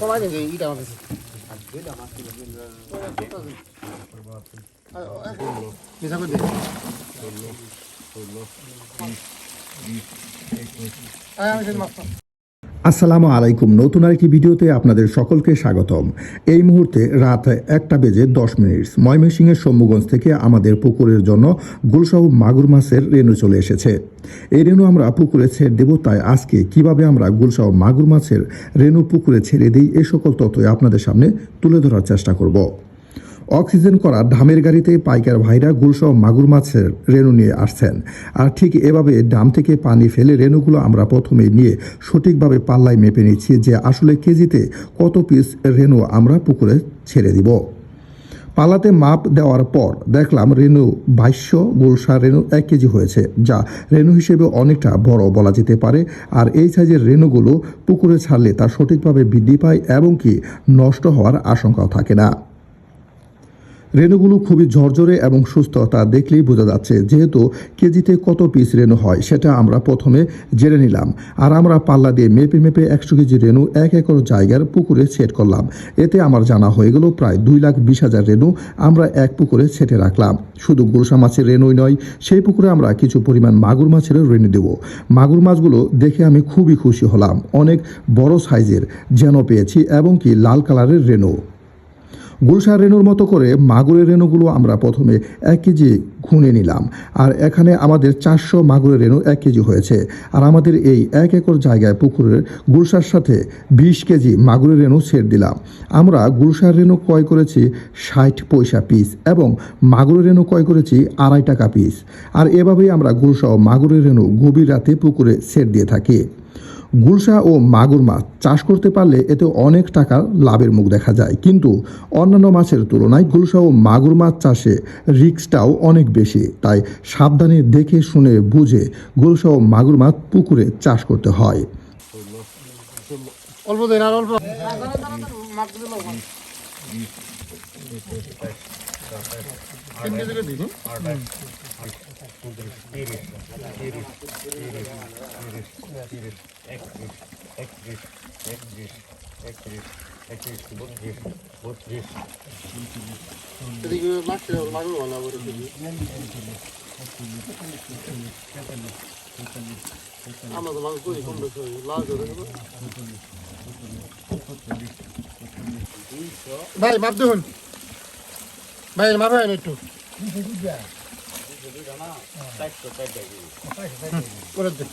কমাই দেবে ইটা আমার কাছে আমি মাপতাম। আসসালামু আলাইকুম। নতুন আরেকটি ভিডিওতে আপনাদের সকলকে স্বাগতম। এই মুহূর্তে রাত একটা বেজে দশ মিনিট। ময়মনসিংহের সম্মুগঞ্জ থেকে আমাদের পুকুরের জন্য গুলশাহ মাগুর মাছের রেণু চলে এসেছে। এই রেণু আমরা পুকুরে ছেড়ে দেব, তাই আজকে কীভাবে আমরা গুলশাহ মাগুর মাছের রেণু পুকুরে ছেড়ে দিই, এ সকল তথ্যই আপনাদের সামনে তুলে ধরার চেষ্টা করব। অক্সিজেন করা ধামের গাড়িতে পাইকার ভাইরা গুলসহ মাগুর মাছের রেণু নিয়ে আসছেন। আর ঠিক এভাবে ডাম থেকে পানি ফেলে রেণুগুলো আমরা প্রথমে নিয়ে সঠিকভাবে পাল্লায় মেপে নিচ্ছি যে আসলে কেজিতে কত পিস রেণু আমরা পুকুরে ছেড়ে দিব। পাল্লাতে মাপ দেওয়ার পর দেখলাম রেণু বাইশশো গুলশা রেণু এক কেজি হয়েছে, যা রেণু হিসেবে অনেকটা বড় বলা যেতে পারে। আর এই সাইজের রেণুগুলো পুকুরে ছাড়লে তা সঠিকভাবে বৃদ্ধি পায় এবং কি নষ্ট হওয়ার আশঙ্কাও থাকে না। রেণুগুলো খুবই ঝরঝরে এবং সুস্থ তা দেখলেই বোঝা যাচ্ছে যেহেতু কেজিতে কত পিস রেণু হয়, সেটা আমরা প্রথমে জেনে নিলাম। আর আমরা পাল্লা দিয়ে মেপে মেপে একশো কেজি রেণু এক একর জায়গার পুকুরে সেট করলাম। এতে আমার জানা হয়ে গেল প্রায় দুই লাখ বিশ হাজার রেণু আমরা এক পুকুরে সেটে রাখলাম। শুধু গুলশা মাছের রেণুই নয়, সেই পুকুরে আমরা কিছু পরিমাণ মাগুর মাছেরও রেণু দেব। মাগুর মাছগুলো দেখে আমি খুবই খুশি হলাম। অনেক বড় সাইজের যেন পেয়েছি এবং কি লাল কালারের রেণু। গুলশার রেণুর মতো করে মাগুরের রেণুগুলো আমরা প্রথমে এক কেজি খুনে নিলাম। আর এখানে আমাদের চারশো মাগুরের রেণু এক কেজি হয়েছে। আর আমাদের এই এক একর জায়গায় পুকুরের গুলশার সাথে বিশ কেজি মাগুরের রেণু ছেড়ে দিলাম। আমরা গুলশার রেণু ক্রয় করেছি ষাট পয়সা পিস এবং মাগুরের রেণু ক্রয় করেছি আড়াই টাকা পিস। আর এভাবেই আমরা গুলশা ও মাগুরের রেণু গভীর রাতে পুকুরে সেট দিয়ে থাকি। গুলশা ও মাগুর মাছ চাষ করতে পারলে এতে অনেক টাকা লাভের মুখ দেখা যায়। কিন্তু অন্যান্য মাছের তুলনায় গুলশা ও মাগুর মাছ চাষে রিক্সটাও অনেক বেশি। তাই সাবধানে দেখে শুনে বুঝে গুলশা ও মাগুর মাছ পুকুরে চাষ করতে হয়। অল্প দিন আর অল্প। মাপ দিলে লোক হয়। তিন কেজি করে দিন এদিকে মাছটা মাগুর ভালো করে দিবি। আমরা তো মাছ করি কম বেশি হয়। লাল করে দেবো। ভাই মাপ দেখুন ভাই মাপ হয় একটু। করে দে